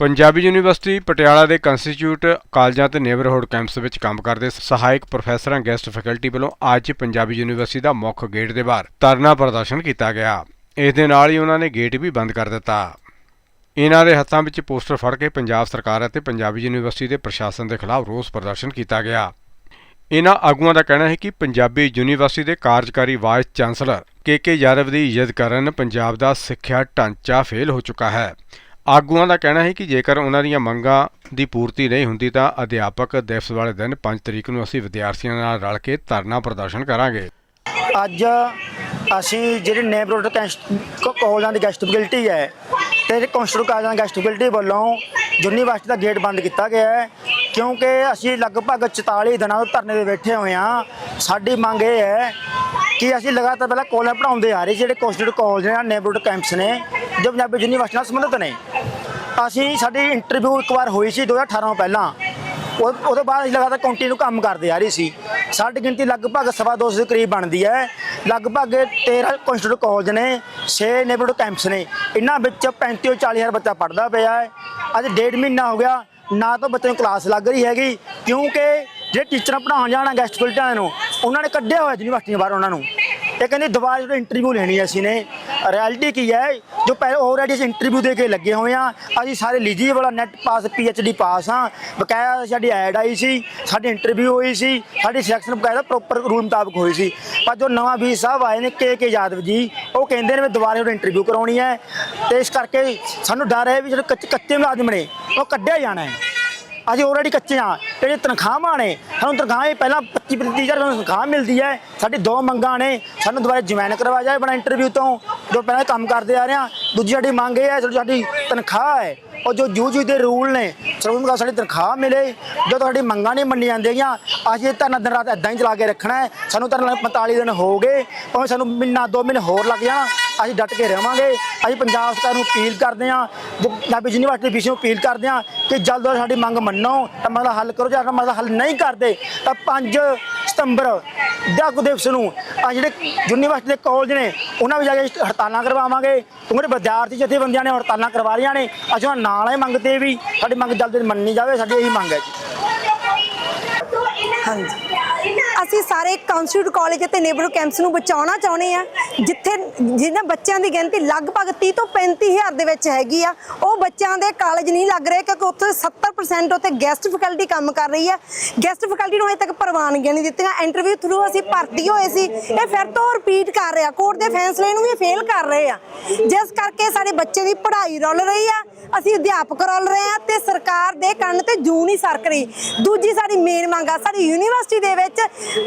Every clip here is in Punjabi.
ਪੰਜਾਬੀ ਯੂਨੀਵਰਸਿਟੀ ਪਟਿਆਲਾ ਦੇ ਕੰਸਟੀਚਿਊਟ ਕਾਲਜਾਂ ਤੇ ਨੇਬਰਹੁੱਡ ਕੈਂਪਸ ਵਿੱਚ ਕੰਮ ਕਰਦੇ ਸਹਾਇਕ ਪ੍ਰੋਫੈਸਰਾਂ ਗੈਸਟ ਫੈਕਲਟੀ ਵੱਲੋਂ ਅੱਜ ਪੰਜਾਬੀ ਯੂਨੀਵਰਸਿਟੀ ਦਾ ਮੁੱਖ ਗੇਟ ਦੇ ਬਾਹਰ ਧਰਨਾ ਪ੍ਰਦਰਸ਼ਨ ਕੀਤਾ ਗਿਆ। ਇਸ ਦੇ ਨਾਲ ਹੀ ਉਹਨਾਂ ਨੇ ਗੇਟ ਵੀ ਬੰਦ ਕਰ ਦਿੱਤਾ। ਇਹਨਾਂ ਦੇ ਹੱਥਾਂ ਵਿੱਚ ਪੋਸਟਰ ਫੜ ਕੇ ਪੰਜਾਬ ਸਰਕਾਰ ਅਤੇ ਪੰਜਾਬੀ ਯੂਨੀਵਰਸਿਟੀ ਦੇ ਪ੍ਰਸ਼ਾਸਨ ਦੇ ਖਿਲਾਫ ਰੋਸ ਪ੍ਰਦਰਸ਼ਨ ਕੀਤਾ ਗਿਆ। ਇਹਨਾਂ ਆਗੂਆਂ ਦਾ ਕਹਿਣਾ ਹੈ ਕਿ ਪੰਜਾਬੀ ਯੂਨੀਵਰਸਿਟੀ ਦੇ ਕਾਰਜਕਾਰੀ vice chancellor K K Yadav ਦੀ ਇੱਜ਼ਤ ਕਾਰਨ ਪੰਜਾਬ ਦਾ ਸਿੱਖਿਆ ਢਾਂਚਾ ਫੇਲ ਹੋ ਚੁੱਕਾ ਹੈ। ਆਗੂਆਂ ਦਾ ਕਹਿਣਾ ਹੈ ਕਿ ਜੇਕਰ ਉਹਨਾਂ ਦੀਆਂ ਮੰਗਾਂ ਦੀ ਪੂਰਤੀ ਨਹੀਂ ਹੁੰਦੀ ਤਾਂ ਅਧਿਆਪਕ ਦਿਵਸ ਵਾਲੇ ਦਿਨ 5 ਤਰੀਕ ਨੂੰ ਅਸੀਂ ਵਿਦਿਆਰਥੀਆਂ ਨਾਲ ਰਲ ਕੇ ਧਰਨਾ ਪ੍ਰਦਰਸ਼ਨ ਕਰਾਂਗੇ। ਅੱਜ ਅਸੀਂ ਜਿਹੜੇ ਨੇਬਰਹੁੱਡ ਕਾਲਜਾਂ ਦੀ ਗੈਸਟ ਹੈ ਤੇ ਕੌਂਸਟਲ ਕਾਲਜਾਂ ਦੀ ਗੈਸਟ ਵੱਲੋਂ ਯੂਨੀਵਰਸਿਟੀ ਦਾ ਗੇਟ ਬੰਦ ਕੀਤਾ ਗਿਆ ਹੈ। ਕਿਉਂਕਿ ਅਸੀਂ ਲਗਭਗ 44 ਦਿਨਾਂ ਤੋਂ ਧਰਨੇ ਤੇ ਬੈਠੇ ਹੋਏ ਹਾਂ। ਸਾਡੀ ਮੰਗ ਇਹ ਹੈ ਕਿ ਅਸੀਂ ਲਗਾਤਾਰ ਪਹਿਲਾਂ ਕਾਲਜ ਪੜਾਉਂਦੇ ਆ ਰਹੇ, ਜਿਹੜੇ ਕੌਂਸਟਲ ਕਾਲਜ ਨੇ ਨੇਬਰਹੁੱਡ ਕੈਂਪਸ ਨੇ, ਜੋ ਪੰਜਾਬੀ ਯੂਨੀਵਰਸਿਟੀ ਨਾਲ ਸੰਬੰਧਿਤ ਨੇ। ਅਸੀਂ ਸਾਡੀ ਇੰਟਰਵਿਊ ਇੱਕ ਵਾਰ ਹੋਈ ਸੀ 2018 ਪਹਿਲਾਂ। ਉਹ, ਉਹਦੇ ਬਾਅਦ ਅਸੀਂ ਲਗਾਤਾਰ ਕੰਟੀਨਿਊ ਕੰਮ ਕਰਦੇ ਆ ਰਹੇ ਸੀ। ਸਾਡੀ ਗਿਣਤੀ ਲਗਭਗ ਸਵਾ ਦੋ ਸੌ ਦੇ ਕਰੀਬ ਬਣਦੀ ਹੈ। ਲਗਭਗ 13 ਕੌਂਸਟੀਟਿਊਟ ਕਾਲਜ ਨੇ 6 ਨੇਬਰਹੁੱਡ ਕੈਂਪਸ ਨੇ। ਇਹਨਾਂ ਵਿੱਚ 35 ਤੋਂ 40 ਹਜ਼ਾਰ ਬੱਚਾ ਪੜਦਾ ਪਿਆ ਹੈ। ਅੱਜ ਡੇਢ ਮਹੀਨਾ ਹੋ ਗਿਆ। ਨਾ ਤਾਂ ਬੱਚੇ ਨੂੰ ਕਲਾਸ ਲੱਗ ਰਹੀ ਹੈਗੀ, ਕਿਉਂਕਿ ਜਿਹੜੇ ਟੀਚਰਾਂ ਪੜ੍ਹਾਉਣ ਜਾਣਾ ਗੈਸਟ ਫੈਕਲਟੀਆਂ ਨੂੰ, ਉਹਨਾਂ ਨੇ ਕੱਢਿਆ ਹੋਇਆ ਯੂਨੀਵਰਸਿਟੀ ਬਾਹਰ ਉਹਨਾਂ ਨੂੰ। ਇਹ ਕਹਿੰਦੇ ਦੁਬਾਰਾ ਜਿਹੜਾ ਇੰਟਰਵਿਊ ਲੈਣੀ ਹੈ ਅਸੀਂ ਨੇ ਰਿਐਲਿਟੀ ਕੀ ਹੈ, ਜੋ ਪਹਿਲੇ ਆਲਰੇਡੀ ਅਸੀਂ ਇੰਟਰਵਿਊ ਦੇ ਕੇ ਲੱਗੇ ਹੋਏ ਆ ਅਸੀਂ ਸਾਰੇ ਐਲੀਜੀਬਲ ਆ ਨੈਟ ਪਾਸ ਡੀ ਪਾਸ ਆ ਬਕਾਇਆ ਸਾਡੀ ਐਡ ਆਈ ਸੀ, ਸਾਡੀ ਇੰਟਰਵਿਊ ਹੋਈ ਸੀ, ਸਾਡੀ ਸਿਲੈਕਸ਼ਨ ਬਕਾਇਦਾ ਪ੍ਰੋਪਰ ਰੂਲ ਮੁਤਾਬਕ ਹੋਈ ਸੀ। ਪਰ ਜੋ ਨਵਾਂ ਵੀ ਸਾਹਿਬ ਆਏ ਨੇ, ਕੇ ਕੇ ਯਾਦਵ ਜੀ, ਉਹ ਕਹਿੰਦੇ ਨੇ ਮੈਂ ਦੁਬਾਰਾ ਉਹ ਇੰਟਰਵਿਊ ਕਰਾਉਣੀ ਹੈ। ਤੇ ਇਸ ਕਰਕੇ ਸਾਨੂੰ ਡਰ ਹੈ ਵੀ ਜਿਹੜੇ ਕੱਚੇ ਕੱਚੇ ਮੁਲਾਜ਼ਮ ਨੇ ਉਹ ਕੱਢਿਆ ਜਾਣਾ ਹੈ। ਅਸੀਂ ਆਲਰੇਡੀ ਕੱਚੇ ਆ ਜਿਹੜੇ ਤਨਖਾਹਾਂ ਨੇ। ਸਾਨੂੰ ਤਨਖਾਹਾਂ ਪਹਿਲਾਂ 25 35000 ਸਾਨੂੰ ਤਨਖਾਹ ਮਿਲਦੀ ਹੈ। ਸਾਡੀ ਦੋ ਮੰਗਾਂ ਨੇ। ਸਾਨੂੰ ਦੁਬਾਰਾ ਜੁਆਇਨ ਕਰਵਾਇਆ ਜਾਏ ਬਣਾ ਇੰਟਰਵਿਊ ਤੋਂ। ਜੋ ਪਹਿਲਾਂ ਕੰਮ ਕਰਦੇ ਆ ਰਹੇ ਆ ਦੂਜੀ ਸਾਡੀ ਮੰਗ ਇਹ ਹੈ ਜੋ ਸਾਡੀ ਤਨਖਾਹ ਹੈ ਉਹ ਜੋ ਜੂ ਜੂ ਦੇ ਰੂਲ ਨੇ ਸਰਵਨ ਦਾ ਸਾਡੀ ਤਨਖਾਹ ਮਿਲੇ, ਜੋ ਤੁਹਾਡੀ ਮੰਗਾਂ ਨਹੀਂ ਮੰਨੀਆਂ ਜਾਂਦੀਆਂ, ਅਸੀਂ ਇਹ ਧਰਨਾ ਦਿਨ ਰਾਤ ਇਦਾਂ ਹੀ ਚਲਾ ਕੇ ਰੱਖਣਾ ਹੈ, ਸਾਨੂੰ ਧਰਨਾ 45 ਦਿਨ ਹੋ ਗਏ, ਭਾਵੇਂ ਸਾਨੂੰ ਮਹੀਨਾ, ਦੋ ਮਹੀਨੇ ਹੋਰ ਲੱਗ ਜਾਣਾ, ਅਸੀਂ ਡਟ ਕੇ ਰਵਾਂਗੇ, ਅਸੀਂ ਪੰਜਾਬ ਸਰਕਾਰ ਨੂੰ ਅਪੀਲ ਕਰਦੇ ਹਾਂ, ਜੋ ਪੰਜਾਬੀ ਯੂਨੀਵਰਸਿਟੀ ਵਿਸ਼ੇ ਨੂੰ ਅਪੀਲ ਕਰਦੇ ਹਾਂ, ਕਿ ਜਲਦ ਸਾਡੀ ਮੰਗ ਮੰਨੋ, ਤਾਂ ਮਸਲਾ ਹੱਲ ਕਰੋ, ਜੇ ਸਾਡਾ ਮਸਲਾ ਹੱਲ ਨਹੀਂ ਕਰਦੇ, ਤਾਂ ਪੰਜ ਸਤੰਬਰ ਡਾਕ ਦਿਵਸ ਨੂੰ ਆ ਜਿਹੜੇ ਯੂਨੀਵਰਸਿਟੀ ਦੇ ਕਾਲਜ ਨੇ, ਉਹਨਾਂ ਵਿੱਚ ਜਾ ਕੇ ਹੜਤਾਲਾਂ ਕਰਵਾਵਾਂਗੇ। ਕਿਉਂਕਿ ਵਿਦਿਆਰਥੀ ਜਥੇਬੰਦੀਆਂ ਨੇ ਹੜਤਾਲਾਂ ਕਰਵਾ ਰਹੀਆਂ ਨੇ। ਅਸੀਂ ਉਹਨਾਂ ਨਾਲ ਹੀ ਮੰਗਦੇ ਵੀ ਸਾਡੀ ਮੰਗ ਜਲਦੀ ਮੰਨੀ ਜਾਵੇ, ਸਾਡੀ ਇਹੀ ਮੰਗ ਹੈ ਜੀ। ਹਾਂਜੀ। ਅਸੀਂ ਸਾਰੇ ਕਾਉਂਸਟੀਟਿਊਟ ਕਾਲਜ ਅਤੇ ਨੇਬਰਹੁੱਡ ਕੈਂਪਸ ਨੂੰ ਬਚਾਉਣਾ ਚਾਹੁੰਦੇ ਆ ਜਿੱਥੇ ਜਿਹਨਾਂ ਬੱਚਿਆਂ ਦੀ ਗਿਣਤੀ ਲਗਭਗ 30 ਤੋਂ 35 ਦੇ ਵਿੱਚ ਹੈਗੀ ਆ, ਉਹ ਬੱਚਿਆਂ ਦੇ ਕਾਲਜ ਨਹੀਂ ਲੱਗ ਰਹੇ ਕਿਉਂਕਿ ਉੱਥੇ 70% ਉੱਥੇ ਗੈਸਟ ਫੈਕਲਟੀ ਕੰਮ ਕਰ ਰਹੀ ਹੈ ਗੈਸਟ ਫੈਕਲਟੀ ਨੂੰ ਹਜੇ ਤੱਕ ਪ੍ਰਵਾਨਗੀਆਂ ਨਹੀਂ ਦਿੱਤੀਆਂ। ਇੰਟਰਵਿਊ ਥਰੂ ਅਸੀਂ ਭਰਤੀ ਹੋਏ ਸੀ। ਇਹ ਫਿਰ ਤੋਂ ਰਿਪੀਟ ਕਰ ਰਿਹਾ। ਕੋਰਟ ਦੇ ਫੈਸਲੇ ਨੂੰ ਵੀ ਫੇਲ ਕਰ ਰਹੇ ਆ। ਜਿਸ ਕਰਕੇ ਸਾਡੇ ਬੱਚੇ ਦੀ ਪੜ੍ਹਾਈ ਰੁਲ ਰਹੀ ਆ। ਅਸੀਂ ਅਧਿਆਪਕ ਰੁਲ ਰਹੇ ਆ ਤੇ ਸਰਕਾਰ ਦੇ ਕੰਨ ਤੇ ਜੂੰ ਨਹੀਂ ਸਰਕ ਰਹੀ। ਦੂਜੀ ਸਾਡੀ ਮੇਨ ਮੰਗ ਆ, ਸਾਡੀ ਯੂਨੀਵਰਸਿਟੀ ਦੇ ਵਿੱਚ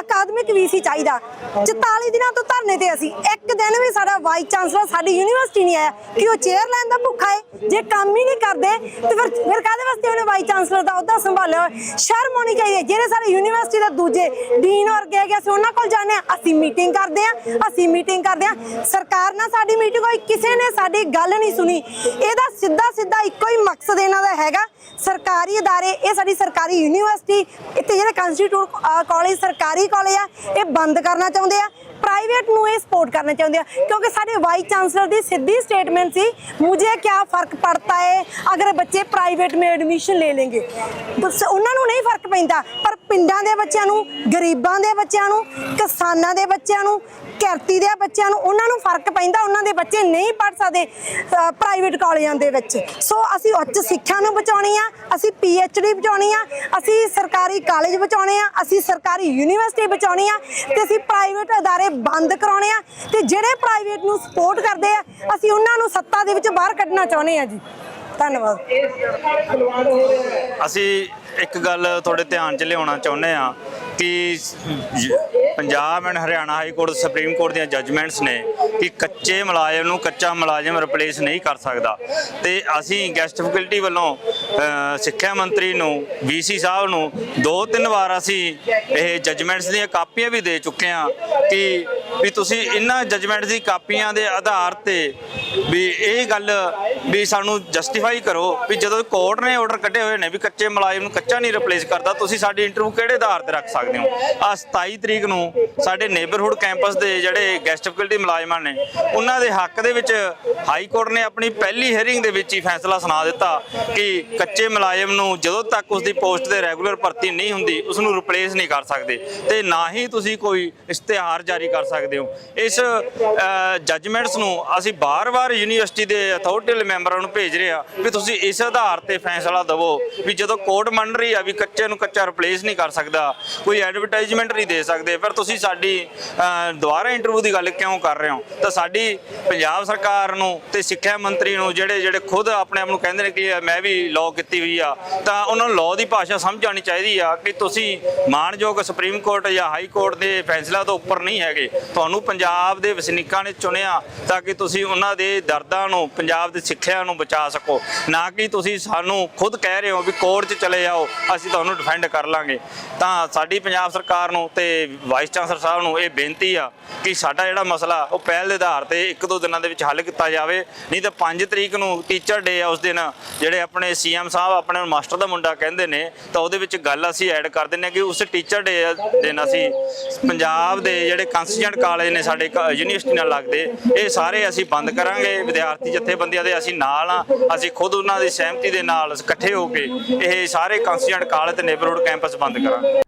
ਅਕਾਦਮਿਕ ਵੀਸੀ ਚਾਹੀਦਾ। 44 ਦਿਨਾਂ ਤੋਂ ਧਰਨੇ ਤੇ ਅਸੀਂ, ਇੱਕ ਦਿਨ ਵੀ ਸਾਡਾ ਵਾਈਸ ਚਾਂਸਲਰ ਸਾਡੀ ਯੂਨੀਵਰਸਿਟੀ ਨਹੀਂ ਆਇਆ ਕਿ ਉਹ ਚੇਅਰ ਲੈਣ ਦਾ ਭੁੱਖਾ ਹੈ ਜੇ ਕੰਮ ਹੀ ਨਹੀਂ ਕਰਦੇ, ਤੇ ਫਿਰ ਫਿਰ ਕਾਹਦੇ ਵਾਸਤੇ ਉਹਨੇ ਵਾਈਸ ਚਾਂਸਲਰ ਦਾ ਅਹੁਦਾ ਸੰਭਾਲਿਆ ਸ਼ਰਮ ਹੋਣੀ ਚਾਹੀਦੀ ਜਿਹੜੇ ਸਾਡੇ ਯੂਨੀਵਰਸਿਟੀ ਦੇ ਦੂਜੇ ਡੀਨ ਵਰਗੇ ਹੈਗੇ, ਅਸੀਂ ਉਹਨਾਂ ਕੋਲ ਜਾਂਦੇ ਹਾਂ, ਅਸੀਂ ਮੀਟਿੰਗ ਕਰਦੇ ਹਾਂ, ਅਸੀਂ ਮੀਟਿੰਗ ਕਰਦੇ ਹਾਂ। ਸਰਕਾਰ ਨਾਲ ਸਾਡੀ ਮੀਟਿੰਗ ਹੋਈ, ਕਿਸੇ ਨੇ ਸਾਡੀ ਗੱਲ ਨਹੀਂ ਸੁਣੀ। ਇਹਦਾ ਸਿੱਧਾ ਸਿੱਧਾ ਇੱਕੋ ਹੀ ਮਕਸਦ ਇਹਨਾਂ ਦਾ ਹੈਗਾ, ਸਰਕਾਰੀ ਅਦਾਰੇ, ਇਹ ਸਾਡੀ ਸਰਕਾਰੀ ਯੂਨੀਵਰਸਿਟੀ ਇੱਥੇ ਜਿਹੜੇ ਕੰਸਟੀਟਿਊਟ ਕਾਲਜ ਸਰਕਾਰੀ ਸਰਕਾਰੀ ਕਾਲਜ ਆ, ਇਹ ਬੰਦ ਕਰਨਾ ਚਾਹੁੰਦੇ ਆ ਪ੍ਰਾਈਵੇਟ ਨੂੰ ਇਹ ਸਪੋਰਟ ਕਰਨਾ ਚਾਹੁੰਦੇ ਆ। ਕਿਉਂਕਿ ਸਾਡੇ ਵਾਈਸ ਚਾਂਸਲਰ ਦੀ ਸਿੱਧੀ ਸਟੇਟਮੈਂਟ ਸੀ, ਮੁਝੇ ਕੀ ਫ਼ਰਕ ਪੜਤਾ ਹੈ ਅਗਰ ਬੱਚੇ ਪ੍ਰਾਈਵੇਟ ਮੇ ਐਡਮਿਸ਼ਨ ਲੈ ਲੈਣਗੇ ਉਹਨਾਂ ਨੂੰ ਨਹੀਂ ਫ਼ਰਕ ਪੈਂਦਾ, ਪਰ ਪਿੰਡਾਂ ਦੇ ਬੱਚਿਆਂ ਨੂੰ, ਗਰੀਬਾਂ ਦੇ ਬੱਚਿਆਂ ਨੂੰ, ਕਿਸਾਨਾਂ ਦੇ ਬੱਚਿਆਂ ਨੂੰ ਕਿਰਤੀ ਦੇ ਬੱਚਿਆਂ ਨੂੰ, ਉਹਨਾਂ ਨੂੰ ਫ਼ਰਕ ਪੈਂਦਾ, ਉਹਨਾਂ ਦੇ ਬੱਚੇ ਨਹੀਂ ਪੜ ਸਕਦੇ ਪ੍ਰਾਈਵੇਟ ਕਾਲਜਾਂ ਦੇ ਵਿੱਚ। ਸੋ ਅਸੀਂ ਉੱਚ ਸਿੱਖਿਆ ਨੂੰ ਬਚਾਉਣੀ ਆ, ਅਸੀਂ ਡੀ ਬਚਾਉਣੀ ਆ, ਅਸੀਂ ਸਰਕਾਰੀ ਕਾਲਜ ਬਚਾਉਣੇ ਆ, ਅਸੀਂ ਸਰਕਾਰੀ ਯੂਨੀਵਰਸਿਟੀ ਬਚਾਉਣੀ ਆ, ਤੇ ਅਸੀਂ ਪ੍ਰਾਈਵੇਟ ਅਦਾਰੇ ਬੰਦ ਕਰਾਉਣੇ ਆ, ਤੇ ਜਿਹੜੇ ਪ੍ਰਾਈਵੇਟ ਨੂੰ ਸਪੋਰਟ ਕਰਦੇ ਆ, ਅਸੀਂ ਉਹਨਾਂ ਨੂੰ ਸੱਤਾ ਦੇ ਵਿੱਚ ਬਾਹਰ ਕੱਢਣਾ ਚਾਹੁੰਦੇ ਆ ਜੀ। ਧੰਨਵਾਦ। ਅਸੀਂ ਇੱਕ ਗੱਲ ਤੁਹਾਡੇ ਧਿਆਨ 'ਚ ਲਿਆਉਣਾ ਚਾਹੁੰਦੇ ਆ ਕਿ Punjab and Haryana high court supreme court ਦੀਆਂ ਜੱਜਮੈਂਟਸ ਨੇ ਕਿ ਕੱਚੇ ਮੁਲਾਜ਼ਮ ਨੂੰ ਕੱਚਾ ਮੁਲਾਜ਼ਮ ਰਿਪਲੇਸ ਨਹੀਂ ਕਰ ਸਕਦਾ। ਤੇ ਅਸੀਂ ਗੈਸਟ ਫੈਕਲਟੀ ਵੱਲੋਂ ਸਿੱਖਿਆ ਮੰਤਰੀ ਨੂੰ ਵੀਸੀ ਸਾਹਿਬ ਨੂੰ ਦੋ ਤਿੰਨ ਵਾਰ ਅਸੀਂ ਇਹ ਜੱਜਮੈਂਟਸ ਦੀਆਂ ਕਾਪੀਆਂ ਵੀ ਦੇ ਚੁੱਕੇ ਹਾਂ ਕਿ ਵੀ ਤੁਸੀਂ ਇਹਨਾਂ ਜੱਜਮੈਂਟਸ ਦੀ ਕਾਪੀਆਂ ਦੇ ਆਧਾਰ ਤੇ ਵੀ ਇਹ ਗੱਲ ਵੀ ਸਾਨੂੰ ਜਸਟੀਫਾਈ ਕਰੋ ਵੀ ਜਦੋਂ ਕੋਰਟ ਨੇ ਆਰਡਰ ਕੱਢੇ ਹੋਏ ਨੇ ਵੀ ਕੱਚੇ ਮੁਲਾਜ਼ਮ ਨੂੰ ਕੱਚਾ ਨਹੀਂ ਰਿਪਲੇਸ ਕਰਦਾ, ਤੁਸੀਂ ਸਾਡੀ ਇੰਟਰਵਿਊ ਕਿਹੜੇ ਆਧਾਰ ਤੇ ਰੱਖ ਸਕਦੇ ਹੋ? ਆ 27 ਤਰੀਕ ਨੂੰ ਸਾਡੇ ਨੇਬਰਹੁੱਡ ਕੈਂਪਸ ਦੇ ਜਿਹੜੇ ਗੈਸਟ ਫੈਕਲਟੀ ਮੁਲਾਜ਼ਮਾਂ ਨੇ, ਉਹਨਾਂ ਦੇ ਹੱਕ ਦੇ ਵਿੱਚ ਹਾਈ ਕੋਰਟ ਨੇ ਆਪਣੀ ਪਹਿਲੀ ਹੀਅਰਿੰਗ ਦੇ ਵਿੱਚ ਹੀ ਫੈਸਲਾ ਸੁਣਾ ਦਿੱਤਾ ਕਿ ਕੱਚੇ ਮੁਲਾਜ਼ਮ ਨੂੰ ਜਦੋਂ ਤੱਕ ਉਸ ਦੀ ਪੋਸਟ ਤੇ ਰੈਗੂਲਰ ਭਰਤੀ ਨਹੀਂ ਹੁੰਦੀ ਉਸ ਨੂੰ ਰਿਪਲੇਸ ਨਹੀਂ ਕਰ ਸਕਦੇ ਤੇ ਨਾ ਹੀ ਤੁਸੀਂ ਕੋਈ ਇਸ਼ਤਿਹਾਰ ਜਾਰੀ ਕਰ ਸਕਦੇ ਹੋ। ਇਸ ਜੱਜਮੈਂਟਸ ਨੂੰ ਅਸੀਂ ਬਾਰ-ਬਾਰ ਯੂਨੀਵਰਸਿਟੀ ਦੇ ਅਥਾਰਟੀ ਮੈਂਬਰਾਂ ਨੂੰ ਭੇਜ ਰਹੇ ਆ ਵੀ ਤੁਸੀਂ ਇਸ ਆਧਾਰ ਤੇ ਫੈਸਲਾ ਦਿਵੋ ਵੀ ਜਦੋਂ ਕੋਰਟ ਮੰਨ ਰਹੀ ਆ ਵੀ ਕੱਚੇ ਨੂੰ ਕੱਚਾ ਰਿਪਲੇਸ ਨਹੀਂ ਕਰ ਸਕਦਾ, ਕੋਈ ਐਡਵਰਟਾਈਜ਼ਮੈਂਟ ਨਹੀਂ ਦੇ ਸਕਦੇ ਪਰ ਤੁਸੀਂ ਸਾਡੀ ਦੁਬਾਰਾ ਇੰਟਰਵਿਊ ਦੀ ਗੱਲ ਕਿਉਂ ਕਰ ਰਹੇ ਹੋ? ਤਾਂ ਸਾਡੀ ਪੰਜਾਬ ਸਰਕਾਰ ਨੂੰ ਤੇ ਸਿੱਖਿਆ ਮੰਤਰੀ ਨੂੰ ਜਿਹੜੇ ਜਿਹੜੇ ਖੁਦ ਆਪਣੇ ਆਪ ਨੂੰ ਕਹਿੰਦੇ ਨੇ ਕਿ ਮੈਂ ਵੀ ਲਾਅ ਕੀਤੀ ਹੋਈ ਆ, ਤਾਂ ਉਹਨਾਂ ਨੂੰ ਲਾਅ ਦੀ ਭਾਸ਼ਾ ਸਮਝ ਆਉਣੀ ਚਾਹੀਦੀ ਆ ਕਿ ਤੁਸੀਂ ਮਾਣਯੋਗ ਸੁਪਰੀਮ ਕੋਰਟ ਜਾਂ ਹਾਈ ਕੋਰਟ ਦੇ ਫੈਸਲਾ ਤੋਂ ਉੱਪਰ ਨਹੀਂ ਹੈਗੇ। ਤੁਹਾਨੂੰ ਪੰਜਾਬ ਦੇ ਵਸਨੀਕਾਂ ਨੇ ਚੁਣਿਆ ਤਾਂ ਕਿ ਤੁਸੀਂ ਉਹਨਾਂ ਦੇ ਦਰਦਾਂ ਨੂੰ, ਪੰਜਾਬ ਦੀ ਸਿੱਖਿਆ ਨੂੰ ਬਚਾ ਸਕੋ। ਨਾ ਕਿ ਤੁਸੀਂ ਸਾਨੂੰ ਖੁਦ ਕਹਿ ਰਹੇ ਹੋ ਵੀ ਕੋਰਟ 'ਚ ਚਲੇ ਜਾਓ, ਅਸੀਂ ਤੁਹਾਨੂੰ ਡਿਫੈਂਡ ਕਰ ਲਾਂਗੇ। ਤਾਂ ਸਾਡੀ ਪੰਜਾਬ ਸਰਕਾਰ ਨੂੰ ਤੇ ਵਾਈਸ ਚਾਂਸਲਰ ਸਾਹਿਬ ਨੂੰ ਇਹ ਬੇਨਤੀ ਆ ਕਿ ਸਾਡਾ ਜਿਹੜਾ ਮਸਲਾ ਉਹ ਪਹਿਲ ਦੇ ਆਧਾਰ ਤੇ ਇੱਕ ਦੋ ਦਿਨਾਂ ਦੇ ਵਿੱਚ ਹੱਲ ਕੀਤਾ ਜਾਵੇ। ਨਹੀਂ ਤਾਂ 5 ਤਰੀਕ ਨੂੰ ਟੀਚਰ ਡੇ ਆ ਉਸ ਦਿਨ, ਜਿਹੜੇ ਆਪਣੇ ਸੀਐਮ ਸਾਹਿਬ ਆਪਣੇ ਮਾਸਟਰ ਦਾ ਮੁੰਡਾ ਕਹਿੰਦੇ ਨੇ, ਤਾਂ ਉਹਦੇ ਵਿੱਚ ਗੱਲ ਅਸੀਂ ਐਡ ਕਰ ਦਿੰਨੇ ਕਿ ਉਸ ਟੀਚਰ ਡੇ ਦਿਨ ਅਸੀਂ ਪੰਜਾਬ ਦੇ ਜਿਹੜੇ ਕੰਸਟੀਟਿਊਂਟ ਕਾਲਜ ਨੇ ਸਾਡੇ ਕ- ਯੂਨੀਵਰਸਿਟੀ ਨਾਲ ਲੱਗਦੇ, ਇਹ ਸਾਰੇ ਅਸੀਂ ਬੰਦ ਕਰਾਂਗੇ। ਵਿਦਿਆਰਥੀ ਜਥੇਬੰਦੀਆਂ ਦੇ ਅਸੀਂ ਨਾਲ ਆ ਅਸੀਂ ਖੁਦ ਉਹਨਾਂ ਦੀ ਸਹਿਮਤੀ ਦੇ ਨਾਲ ਇਕੱਠੇ ਹੋ ਕੇ ਇਹ ਸਾਰੇ ਕੰਸਟੀਟਿਊਂਟ ਕਾਲਜ ਤੇ ਨੇਬਰਹੁੱਡ ਕੈਂਪਸ ਬੰਦ ਕਰਾਂਗੇ।